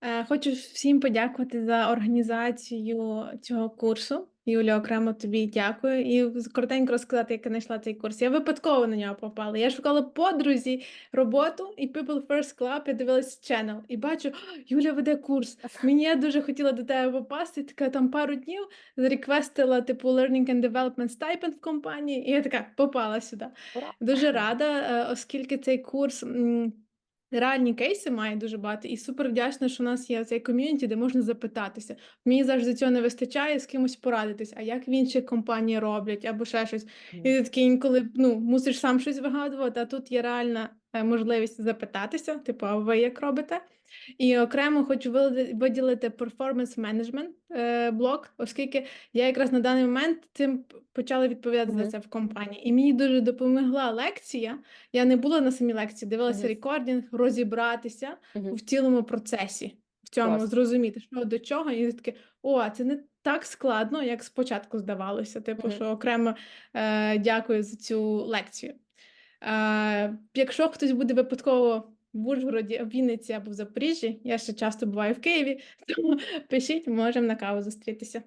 Е, Хочу всім подякувати за організацію цього курсу. Юлі, окремо тобі дякую. І коротенько розказати, як я знайшла цей курс. Я випадково на нього попала. Я шукала подрузі роботу і People First Club, я дивилась channel і бачу, Юля веде курс. Мені я дуже хотіла до тебе попасти. Така там пару днів зареквестила типу Learning and Development Stipend в компанії, і я така попала сюди. Дуже рада, е, оскільки цей курс. Реальні кейси має дуже багато, і супер вдячна, що у нас є цей ком'юніті, де можна запитатися. Мені завжди цього не вистачає з кимось порадитись, а як в інших компанії роблять, або ще щось. І ти такий інколи ну, мусиш сам щось вигадувати, а тут є реальна можливість запитатися, типу, а ви як робите? І окремо хочу виділити performance management е, блок, оскільки я якраз на даний момент цим почала відповідати за це в компанії. І мені дуже допомогла лекція. Я не була на самій лекції, дивилася Мгм. рекординг, розібратися Мгм. в цілому процесі, в цьому Клас. зрозуміти, що до чого, і таке, о, це не так складно, як спочатку здавалося. Типу, Мгм. що окремо е, дякую за цю лекцію. Якщо хтось буде випадково в Ужгороді, в Вінниці або в Запоріжжі, я ще часто буваю в Києві, тому пишіть, можемо на каву зустрітися.